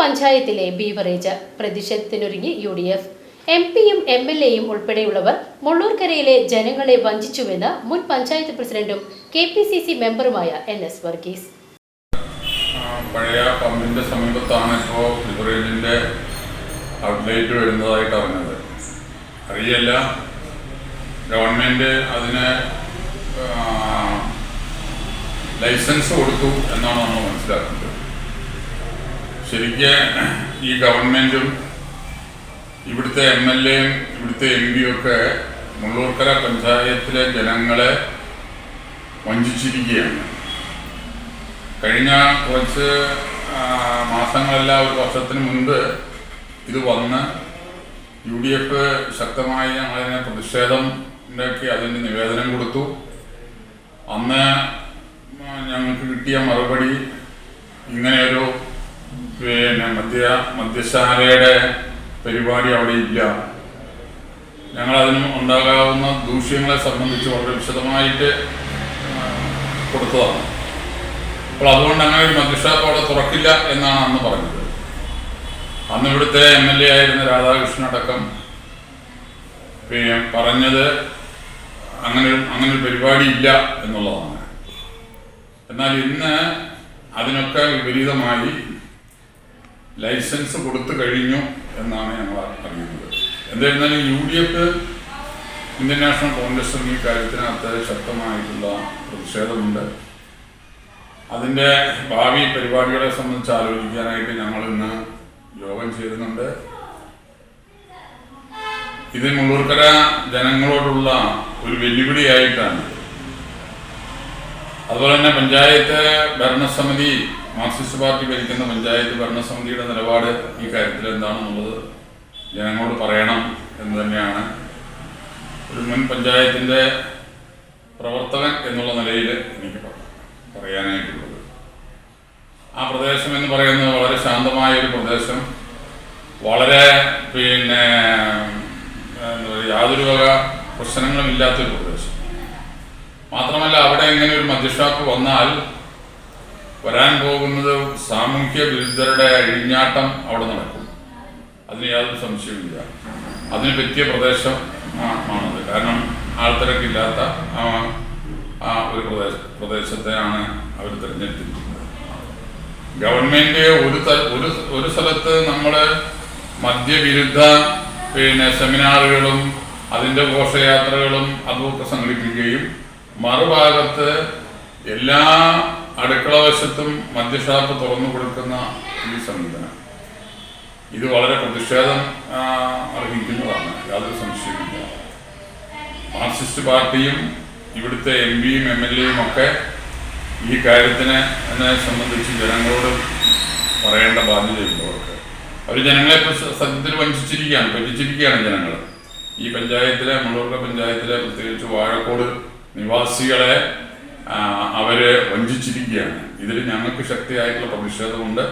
പഞ്ചായത്തിലെ ബീവറേജ് പ്രതിഷേധത്തിനൊരുങ്ങി U D F M പിയും എം എൽ എയും ഉൾപ്പെടെയുള്ളവർ മുള്ളൂർക്കരയിലെ ജനങ്ങളെ വഞ്ചിച്ചുവെന്ന് മുൻ പഞ്ചായത്ത് പ്രസിഡന്റും കെ പി സി സി മെമ്പറുമായ എൻ എസ് വർഗീസ്. പഴയ പമ്പിന്റെ സമീപത്താണ് ഇപ്പോൾ ലിബറേജിന്റെ ഔട്ട്ലെറ്റ് വരുന്നതായിട്ട് അറിഞ്ഞത്. അറിയല്ല ഗവൺമെന്റ് അതിന് ലൈസൻസ് കൊടുത്തു എന്നാണ് നമ്മൾ മനസ്സിലാക്കുന്നത്. ശരിക്ക് ഈ ഗവൺമെന്റും ഇവിടുത്തെ എം എൽ എയും ഇവിടുത്തെ എം പിയും ഒക്കെ മുള്ളൂർക്കര പഞ്ചായത്തിലെ ജനങ്ങളെ വഞ്ചിച്ചിരിക്കുകയാണ്. കഴിഞ്ഞ കുറച്ച് മാസങ്ങളല്ല ഒരു വർഷത്തിന് മുൻപ് ഇത് വന്ന് യു ഡി എഫ് ശക്തമായി ഞങ്ങളതിനെ പ്രതിഷേധം ഉണ്ടാക്കി അതിന് നിവേദനം കൊടുത്തു. അന്ന് ഞങ്ങൾക്ക് കിട്ടിയ മറുപടി ഇങ്ങനെയൊരു പിന്നെ മദ്യ മദ്യശാലയുടെ പരിപാടി അവിടെ ഇല്ല. ഞങ്ങൾ അതിന് ഉണ്ടാകാവുന്ന ദൂഷ്യങ്ങളെ സംബന്ധിച്ച് വളരെ വിശദമായിട്ട് കൊടുത്തതാണ്. അപ്പോൾ അതുകൊണ്ട് അങ്ങനെ ഒരു മദ്യഷാപ്പ് അവിടെ തുറക്കില്ല എന്നാണ് അന്ന് പറഞ്ഞത്. അന്ന് ഇവിടുത്തെ എം എൽ എ ആയിരുന്ന രാധാകൃഷ്ണൻ അടക്കം പിന്നെ പറഞ്ഞത് അങ്ങനെ അങ്ങനെ ഒരു പരിപാടി ഇല്ല എന്നുള്ളതാണ്. എന്നാൽ ഇന്ന് അതിനൊക്കെ വിപരീതമായി ലൈസൻസ് കൊടുത്തു കഴിഞ്ഞു എന്നാണ് ഞങ്ങൾ അറിയുന്നത്. എന്തായിരുന്നാലും U D F Indian national കോൺഗ്രസും ഈ കാര്യത്തിനകത്ത് ശക്തമായിട്ടുള്ള പ്രതിഷേധമുണ്ട്. അതിന്റെ ഭാവി പരിപാടികളെ സംബന്ധിച്ച് ആലോചിക്കാനായിട്ട് ഞങ്ങൾ ഇന്ന് യോഗം ചേരുന്നുണ്ട്. ഇത് മുള്ളൂർക്കര ജനങ്ങളോടുള്ള ഒരു വെല്ലുവിളിയായിട്ടാണ് അതുപോലെ തന്നെ പഞ്ചായത്ത് ഭരണസമിതി മാർക്സിസ്റ്റ് പാർട്ടി ഭരിക്കുന്ന പഞ്ചായത്ത് ഭരണസമിതിയുടെ നിലപാട് ഈ കാര്യത്തിൽ എന്താണെന്നുള്ളത് ജനങ്ങളോട് പറയണം എന്ന് തന്നെയാണ്. ഒരു മുൻ പഞ്ചായത്തിന്റെ പ്രവർത്തകൻ എന്നുള്ള നിലയിൽ എനിക്ക് പറയാനായിട്ടുള്ളത്. ആ പ്രദേശം എന്ന് പറയുന്നത് വളരെ ശാന്തമായ ഒരു പ്രദേശം. വളരെ പിന്നെ യാതൊരു വക പ്രശ്നങ്ങളും ഇല്ലാത്തൊരു പ്രദേശം. ഇങ്ങനെ ഒരു മദ്യഷാപ്പ് വന്നാൽ വരാൻ പോകുന്നത് സാമൂഹ്യ വിരുദ്ധരുടെ അഴിഞ്ഞാട്ടം അവിടെ നടക്കും. അതിന് യാതൊരു സംശയവുമില്ല. അതിന് പറ്റിയ പ്രദേശം ആണത്. കാരണം ആൾത്തിരക്കില്ലാത്ത ആ ഒരു പ്രദേശ പ്രദേശത്തെയാണ് അവർ തിരഞ്ഞെടുത്തിരിക്കുന്നത്. ഗവൺമെന്റ് ഒരു ഒരു സ്ഥലത്ത് നമ്മൾ മദ്യവിരുദ്ധ പിന്നെ സെമിനാറുകളും അതിന്റെ ഘോഷയാത്രകളും അതുമൊക്കെ സംഘടിപ്പിക്കുകയും മറുഭാഗത്ത് എല്ലാ അടുക്കള വശത്തും മദ്യഷാപ്പ് തുറന്നു കൊടുക്കുന്ന ഈ സമീപനം ഇത് വളരെ പ്രതിഷേധം അർഹിക്കുന്നതാണ്. യാതൊരു സംശയമില്ല മാർക്സിസ്റ്റ് പാർട്ടിയും ഇവിടുത്തെ എം പിയും എം എൽ എയും ഒക്കെ ഈ കാര്യത്തിനെ എന്നെ സംബന്ധിച്ച് ജനങ്ങളോട് പറയേണ്ട ബാധ്യതയുണ്ട് അവർക്ക്. അവർ ജനങ്ങളെ സത്യത്തിൽ വഞ്ചിച്ചിരിക്കുകയാണ് പറ്റിച്ചിരിക്കുകയാണ് ജനങ്ങൾ ഈ പഞ്ചായത്തിലെ മുള്ളൂർക്ക പഞ്ചായത്തിലെ പ്രത്യേകിച്ച് വാഴക്കോട് നിവാസികളെ അവരെ വഞ്ചിച്ചിരിക്കുകയാണ്. ഇതിൽ ഞങ്ങൾക്ക് ശക്തിയായിട്ടുള്ള പ്രതിഷേധമുണ്ട്.